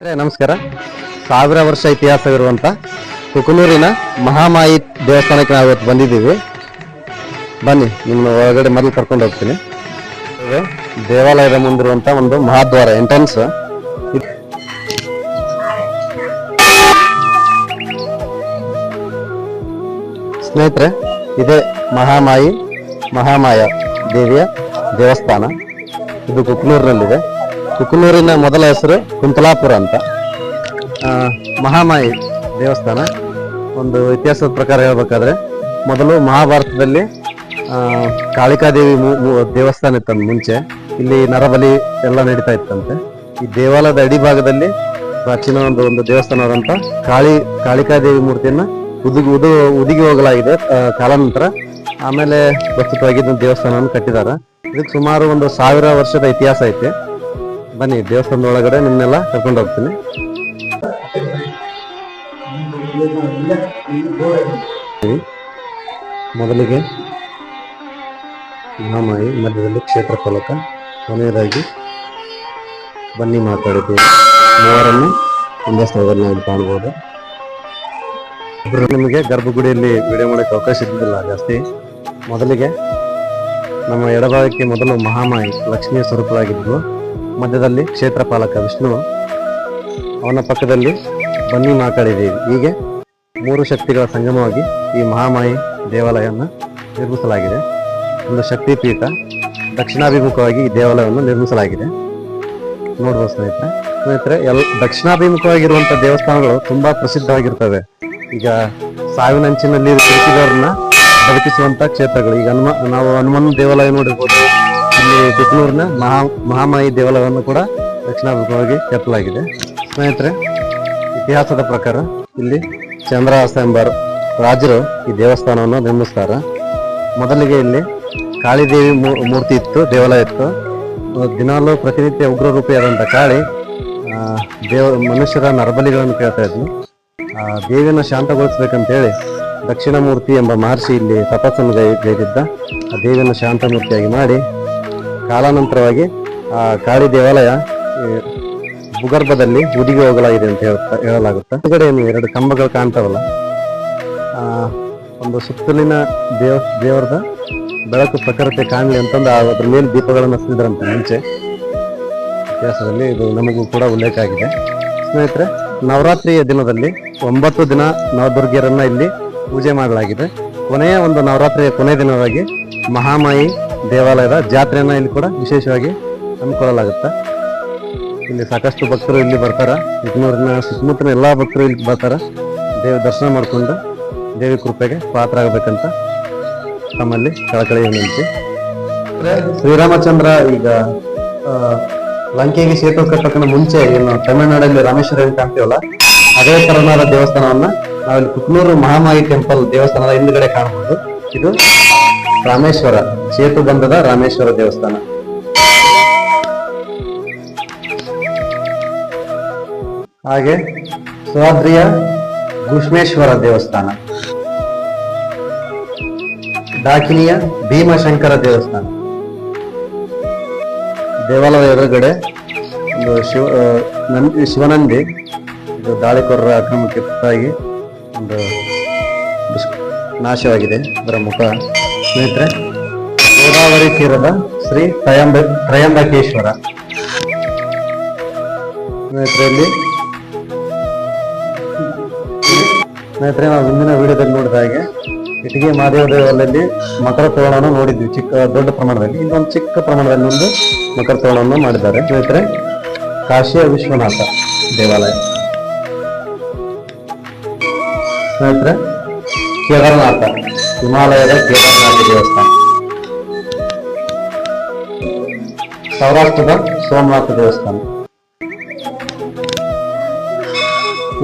ನಮಸ್ಕಾರ. ಸಾವಿರ ವರ್ಷ ಇತಿಹಾಸವಿರುವಂತ ಕುಕನೂರಿನ ಮಹಾಮಾಯಿ ದೇವಸ್ಥಾನಕ್ಕೆ ನಾವು ಇವತ್ತು ಬಂದಿದ್ದೀವಿ. ಬನ್ನಿ, ನಿಮ್ಮ ಒಳಗಡೆ ಮೊದಲು ಕರ್ಕೊಂಡು ಹೋಗ್ತೀನಿ. ದೇವಾಲಯದ ಮುಂದಿರುವಂತ ಒಂದು ಮಹಾದ್ವಾರ ಎಂಟ್ರೆನ್ಸ್ ಸ್ನೇಹಿತರೆ, ಇದೇ ಮಹಾಮಾಯಿ, ಮಹಾಮಾಯ ದೇವಿಯ ದೇವಸ್ಥಾನ. ಇದು ಕುಕ್ನೂರಿನಲ್ಲಿದೆ. ಕುಕ್ನೂರಿನ ಮೊದಲ ಹೆಸರು ಕುಂತಲಾಪುರ ಅಂತ. ಮಹಾಮಾಯಿ ದೇವಸ್ಥಾನ. ಒಂದು ಇತಿಹಾಸದ ಪ್ರಕಾರ ಹೇಳ್ಬೇಕಾದ್ರೆ, ಮೊದಲು ಮಹಾಭಾರತದಲ್ಲಿ ಕಾಳಿಕಾದೇವಿ ದೇವಸ್ಥಾನ ಇತ್ತಂತ ಮುಂಚೆ. ಇಲ್ಲಿ ನರಬಲಿ ಎಲ್ಲ ನಡೀತಾ ಇತ್ತಂತೆ. ಈ ದೇವಾಲಯದ ಅಡಿಭಾಗದಲ್ಲಿ ಪ್ರಾಚೀನ ಒಂದು ಒಂದು ದೇವಸ್ಥಾನವಾದಂಥ ಕಾಳಿ, ಕಾಳಿಕಾದೇವಿ ಮೂರ್ತಿಯನ್ನು ಉದುಗಿ, ಉದು, ಉದುಗಿ ಹೋಗಲಾಗಿದೆ ಕಾಲಾನಂತರ ಆಮೇಲೆ ಪ್ರಸ್ತುತವಾಗಿ ಇದನ್ನ ದೇವಸ್ಥಾನವನ್ನು ಕಟ್ಟಿದ್ದಾರೆ. ಇದಕ್ಕೆ ಸುಮಾರು ಒಂದು ಸಾವಿರ ವರ್ಷದ ಇತಿಹಾಸ ಐತೆ. ಬನ್ನಿ, ದೇವಸ್ಥಾನದ ಒಳಗಡೆ ನಿಮ್ನೆಲ್ಲ ಕರ್ಕೊಂಡು ಹೋಗ್ತೀನಿ. ಮೊದಲಿಗೆ ಮಹಾಮಾಯಿ ಮಧ್ಯದಲ್ಲಿ ಕ್ಷೇತ್ರ ಫಲಕ, ಕೊನೆಯದಾಗಿ ಬನ್ನಿ ಮಾತಾಡಿದ್ದೀವಿ. ಮೂವರನ್ನು ಒಂದೇ ಸ್ಥಳದಲ್ಲಿ ನಾವು ಕಾಣ್ಬೋದು ನಿಮಗೆ ಗರ್ಭಗುಡಿಯಲ್ಲಿ ವಿಡಿಯೋ ಮಾಡೋಕ್ಕೆ ಅವಕಾಶ ಇದ್ದಿಲ್ಲ, ಜಾಸ್ತಿ. ಮೊದಲಿಗೆ ನಮ್ಮ ಎಡಭಾಗಕ್ಕೆ ಮೊದಲು ಮಹಾಮಾಯಿ ಲಕ್ಷ್ಮಿಯ ಸ್ವರೂಪರಾಗಿದ್ದು ಮಧ್ಯದಲ್ಲಿ ಕ್ಷೇತ್ರಪಾಲಕ ವಿಷ್ಣು. ಅವನ ಪಕ್ಕದಲ್ಲಿ ಬನ್ನಿ ಮಾತಾಡಿದ್ದೀವಿ ಹೀಗೆ ಮೂರು ಶಕ್ತಿಗಳ ಸಂಗಮವಾಗಿ ಈ ಮಹಾಮಾಯಿ ದೇವಾಲಯವನ್ನು ನಿರ್ಮಿಸಲಾಗಿದೆ. ಒಂದು ಶಕ್ತಿ ಪೀಠ ದಕ್ಷಿಣಾಭಿಮುಖವಾಗಿ ಈ ದೇವಾಲಯವನ್ನು ನಿರ್ಮಿಸಲಾಗಿದೆ. ನೋಡ್ಬೋದು ಸ್ನೇಹಿತರೆ ಸ್ನೇಹಿತರೆ ಎಲ್ ದಕ್ಷಿಣಾಭಿಮುಖವಾಗಿರುವಂಥ ದೇವಸ್ಥಾನಗಳು ತುಂಬ ಪ್ರಸಿದ್ಧವಾಗಿರ್ತವೆ. ಈಗ ಸಾವಿನಂಚಿನಲ್ಲಿ ಬದುಕಿಸುವಂಥ ಕ್ಷೇತ್ರಗಳು. ಈಗ ಹನುಮ, ನಾವು ಹನುಮನ್ ದೇವಾಲಯ ನೋಡಿರ್ಬೋದು. ಇಲ್ಲಿ ಕುಕ್ನೂರಿನ ಮಹಾ ಮಹಾಮಾಯಿ ದೇವಾಲಯವನ್ನು ಕೂಡ ದಕ್ಷಿಣಾಭಿಮುಖವಾಗಿ ಕೆತ್ತಲಾಗಿದೆ. ಸ್ನೇಹಿತರೆ, ಇತಿಹಾಸದ ಪ್ರಕಾರ ಇಲ್ಲಿ ಚಂದ್ರಹಾಸ ಎಂಬ ರಾಜರು ಈ ದೇವಸ್ಥಾನವನ್ನು ನಿರ್ಮಿಸ್ತಾರೆ. ಮೊದಲಿಗೆ ಇಲ್ಲಿ ಕಾಳಿದೇವಿ ಮೂರ್ತಿ ಇತ್ತು, ದೇವಾಲಯ ಇತ್ತು. ದಿನಾಲೂ ಪ್ರತಿನಿತ್ಯ ಉಗ್ರ ರೂಪಿಯಾದಂಥ ಕಾಳಿ ದೇವ, ಮನುಷ್ಯರ ನರಬಲಿಗಳನ್ನು ಕೇಳ್ತಾ ಇದ್ವಿ ಆ, ದೇವಿಯನ್ನು ಶಾಂತಗೊಳಿಸ್ಬೇಕಂತೇಳಿ ದಕ್ಷಿಣ ಮೂರ್ತಿ ಎಂಬ ಮಹರ್ಷಿ ಇಲ್ಲಿ ತಪಸ್ಸನ್ನು ಗೈದಿದ್ದ, ಆ ದೇವಿಯನ್ನು ಶಾಂತ ಮೂರ್ತಿಯಾಗಿ ಮಾಡಿ ಕಾಲಾನಂತರವಾಗಿ ಆ ಕಾಳಿ ದೇವಾಲಯ ಭೂಗರ್ಭದಲ್ಲಿ ಉದಿಗೆ ಹೋಗಲಾಗಿದೆ ಅಂತ ಹೇಳ್ತಾ, ಹೇಳಲಾಗುತ್ತೆ. ಏನು ಎರಡು ಕಂಬಗಳು ಕಾಣ್ತಾವಲ್ಲ? ಒಂದು ಸುತ್ತಲಿನ ದೇವ, ದೇವರದ ಬೆಳಕು ಪ್ರಖರತೆ ಕಾಣಲಿ ಅಂತಂದು ಅದ್ರ ಮೇಲೆ ದೀಪಗಳನ್ನು ಹಚ್ಚಿದ್ರಂತೆ ಮುಂಚೆ. ಇತಿಹಾಸದಲ್ಲಿ ಇದು ನಮಗೂ ಕೂಡ ಉಲ್ಲೇಖ ಆಗಿದೆ. ಸ್ನೇಹಿತರೆ, ನವರಾತ್ರಿಯ ದಿನದಲ್ಲಿ ಒಂಬತ್ತು ದಿನ ನವದುರ್ಗಿಯರನ್ನ ಇಲ್ಲಿ ಪೂಜೆ ಮಾಡಲಾಗಿದೆ. ಕೊನೆಯ ಒಂದು ನವರಾತ್ರಿಯ ಕೊನೆಯ ದಿನವಾಗಿ ಮಹಾಮಾಯಿ ದೇವಾಲಯದ ಜಾತ್ರೆಯನ್ನು ಇಲ್ಲಿ ಕೂಡ ವಿಶೇಷವಾಗಿ ಹಮ್ಮಿಕೊಳ್ಳಲಾಗುತ್ತೆ. ಇಲ್ಲಿ ಸಾಕಷ್ಟು ಭಕ್ತರು ಇಲ್ಲಿ ಬರ್ತಾರೆ. ಇಗ್ನೂರಿನ ಸುತ್ತಮುತ್ತಲಿನ ಎಲ್ಲ ಭಕ್ತರು ಇಲ್ಲಿ ಬರ್ತಾರೆ. ದೇವ ದರ್ಶನ ಮಾಡಿಕೊಂಡು ದೇವಿ ಕೃಪೆಗೆ ಪಾತ್ರ ಪಾತ್ರರಾಗಬೇಕಂತ ತಮ್ಮಲ್ಲಿ ಕಳಕಳಿ ವಿನಂತಿ ಶ್ರೀರಾಮಚಂದ್ರ ಈಗ ಲಂಕೆಗೆ ಸೇತು ಕಟ್ಟಕ್ಕಿಂತ ಮುಂಚೆ ಏನು ತಮಿಳುನಾಡಲ್ಲಿ ರಾಮೇಶ್ವರ ಅಂತ ಕಾಣ್ತೀವಲ್ಲ ಅದೇ ತರನಾದ ದೇವಸ್ಥಾನವನ್ನ ನಾವಿಲ್ಲಿ ಕುಕ್ನೂರು ಮಹಾಮಾಯಿ ಟೆಂಪಲ್ ದೇವಸ್ಥಾನದ ಹಿಂದ್ಗಡೆ ಕಾಣಬಹುದು. ಇದು ರಾಮೇಶ್ವರ, ಸೇತು ಬಂಧದ ರಾಮೇಶ್ವರ ದೇವಸ್ಥಾನ. ಹಾಗೆ ಸ್ವಾದ್ರಿಯ ಗುಷ್ಮೇಶ್ವರ ದೇವಸ್ಥಾನ. ಡಾಕಿನಿಯ ಭೀಮಶಂಕರ ದೇವಸ್ಥಾನ. ದೇವಾಲಯದ ಎದುರುಗಡೆ ಒಂದು ಶಿವ ನಂದಿ ಶಿವನಂದಿ, ಇದು ದಾಳಿಕೋರರ ಆಕ್ರಮಕ್ಕೆ ತುತ್ತಾಗಿ ಒಂದು ನಾಶವಾಗಿದೆ. ಅದರ ಮುಖ ಸ್ನೇಹಿತರೆ, ಗೋದಾವರಿ ತೀರದ ಶ್ರೀ ತ್ರಯಂಬ, ತ್ರಯಂಬಕೇಶ್ವರ. ಸ್ನೇಹಿತರೆ, ಇಲ್ಲಿ ಸ್ನೇಹಿತರೆ, ನಾವು ಹಿಂದಿನ ವಿಡಿಯೋದಲ್ಲಿ ನೋಡಿದ ಹಾಗೆ ಇಟ್ಟಿಗೆ ಮಹಾದೇವ ದೇವಾಲಯದಲ್ಲಿ ಮಕರ ತೋರಣವನ್ನು ನೋಡಿದ್ವಿ, ಚಿಕ್ಕ, ದೊಡ್ಡ ಪ್ರಮಾಣದಲ್ಲಿ. ಇನ್ನೊಂದು ಚಿಕ್ಕ ಪ್ರಮಾಣದಲ್ಲಿ ಒಂದು ಮಕರ ತೋರಣವನ್ನು ಮಾಡಿದ್ದಾರೆ. ಸ್ನೇಹಿತರೆ, ಕಾಶಿಯ ವಿಶ್ವನಾಥ ದೇವಾಲಯ. ಸ್ನೇಹಿತರೆ ಕೇದಾರನಾಥ, ಹಿಮಾಲಯದ ಕೇದಾರನಾಥ ದೇವಸ್ಥಾನ. ಸೌರಾಷ್ಟ್ರದ ಸೋಮನಾಥ ದೇವಸ್ಥಾನ.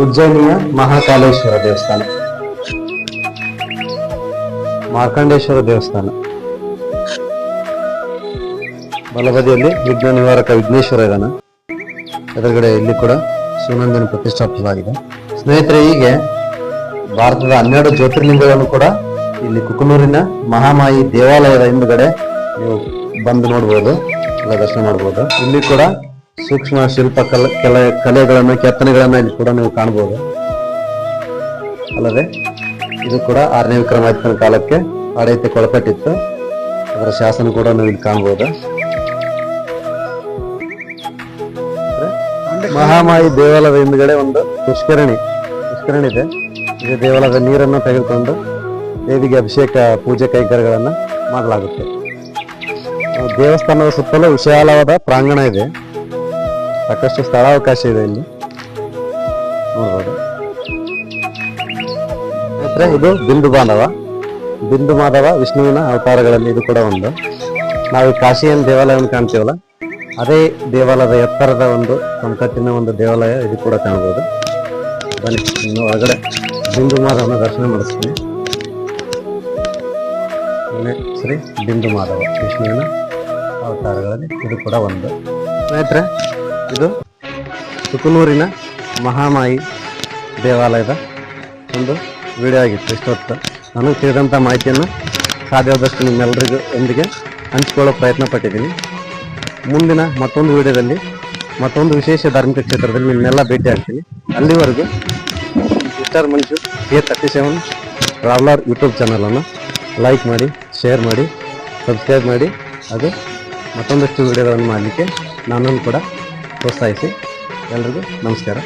ಉಜ್ಜಯಿನಿಯ ಮಹಾಕಾಲೇಶ್ವರ ದೇವಸ್ಥಾನ. ಮಾರ್ಕಂಡೇಶ್ವರ ದೇವಸ್ಥಾನ. ಬಲಬದಿಯಲ್ಲಿ ವಿಘ್ನ ನಿವಾರಕ ವಿಘ್ನೇಶ್ವರ ಇದಾನ. ಎದುರುಗಡೆ ಇಲ್ಲಿ ಕೂಡ ಶಿವನಂದನ ಪ್ರತಿಷ್ಠಾಪಿಸಲಾಗಿದೆ ಸ್ನೇಹಿತರೆ, ಹೀಗೆ ಭಾರತದ ಹನ್ನೆರಡು ಜ್ಯೋತಿರ್ಲಿಂಗಗಳನ್ನು ಕೂಡ ಇಲ್ಲಿ ಕುಕನೂರಿನ ಮಹಾಮಾಯಿ ದೇವಾಲಯದ ಹಿಂದುಗಡೆ ನೀವು ಬಂದು ನೋಡ್ಬೋದು ದರ್ಶನ ಮಾಡ್ಬೋದು. ಇಲ್ಲಿ ಕೂಡ ಸೂಕ್ಷ್ಮ ಶಿಲ್ಪ ಕಲೆ, ಕೆಲ, ಕಲೆಗಳನ್ನು, ಕೆತ್ತನೆಗಳನ್ನು ಇಲ್ಲಿ ಕೂಡ ನೀವು ಕಾಣಬಹುದು ಅಲ್ಲದೆ ಇದು ಕೂಡ ಆರನೇ ವಿಕ್ರಮಾದಿತ್ಯನ ಕಾಲಕ್ಕೆ ಆಡಳಿತಕ್ಕೊಳಪಟ್ಟಿತ್ತು ಅದರ ಶಾಸನ ಕೂಡ ನೀವು ಇಲ್ಲಿ ಕಾಣಬಹುದು ಮಹಾಮಾಯಿ ದೇವಾಲಯದ ಹಿಂದುಗಡೆ ಒಂದು ಪುಷ್ಕರಣಿ ಪುಷ್ಕರಣಿ ಇದೆ. ಇದು ದೇವಾಲಯದ ನೀರನ್ನು ತೆಗೆದುಕೊಂಡು ದೇವಿಗೆ ಅಭಿಷೇಕ ಪೂಜೆ ಕೈಕರ್ಯಗಳನ್ನು ಮಾಡಲಾಗುತ್ತೆ. ದೇವಸ್ಥಾನದ ಸುತ್ತಲೂ ವಿಶಾಲವಾದ ಪ್ರಾಂಗಣ ಇದೆ. ಸಾಕಷ್ಟು ಸ್ಥಳಾವಕಾಶ ಇದೆ ಇಲ್ಲಿ. ನೋಡ್ಬೋದು. ಸ್ನೇಹಿತರೆ, ಇದು ಬಿಂದು ಬಾಂಧವ. ಬಿಂದು ಮಾಧವ ವಿಷ್ಣುವಿನ ಅವತಾರಗಳಲ್ಲಿ ಇದು ಕೂಡ ಒಂದು. ನಾವು ಈ ಕಾಶಿಯನ್ ದೇವಾಲಯವನ್ನು ಕಾಣ್ತೀವಲ್ಲ ಅದೇ ದೇವಾಲಯದ ಎತ್ತರದ ಒಂದು ಸಂಕಟ್ಟಿನ ಒಂದು ದೇವಾಲಯ ಇದು ಕೂಡ ಕಾಣ್ಬೋದು. ಬನ್ನಿ ಇನ್ನು ಒಳಗಡೆ. ಬಿಂದು ಮಾಧವನ ದರ್ಶನ ಮಾಡಿಸ್ತೀನಿ. ಶ್ರೀ ಬಿಂದು ಮಾಧವ ವಿಷ್ಣುವಿನ ಅವತಾರಗಳಲ್ಲಿ ಇದು ಕೂಡ ಒಂದು. ಸ್ನೇಹಿತರೆ, ಇದು ಸುಕನೂರಿನ ಮಹಾಮಾಯಿ ದೇವಾಲಯದ ಒಂದು ವಿಡಿಯೋ ಆಗಿತ್ತು. ಇಷ್ಟೊತ್ತು ನನಗೆ ತಿಳಿದಂಥ ಮಾಹಿತಿಯನ್ನು ಸಾಧ್ಯವಾದಷ್ಟು ನಿಮ್ಮೆಲ್ಲರಿಗೂ ಒಂದಿಗೆ ಹಂಚಿಕೊಳ್ಳೋ ಪ್ರಯತ್ನ ಪಟ್ಟಿದ್ದೀನಿ. ಮುಂದಿನ ಮತ್ತೊಂದು ವಿಡಿಯೋದಲ್ಲಿ ಮತ್ತೊಂದು ವಿಶೇಷ ಧಾರ್ಮಿಕ ಕ್ಷೇತ್ರದಲ್ಲಿ ನಿಮ್ಮನ್ನೆಲ್ಲ ಭೇಟಿ ಆಗ್ತೀನಿ. ಅಲ್ಲಿವರೆಗೂ mister Manju A thirty seven traveller YouTube ಚಾನಲನ್ನು ಲೈಕ್ ಮಾಡಿ ಶೇರ್ ಮಾಡಿ ಸಬ್ಸ್ಕ್ರೈಬ್ ಮಾಡಿ ಅದು ಮತ್ತೊಂದಷ್ಟು ವಿಡಿಯೋಗಳನ್ನು ಮಾಡಲಿಕ್ಕೆ ನಾನನ್ನು ಕೂಡ ಪ್ರೋತ್ಸಾಹಿಸಿ. ಎಲ್ರಿಗೂ ನಮಸ್ಕಾರ.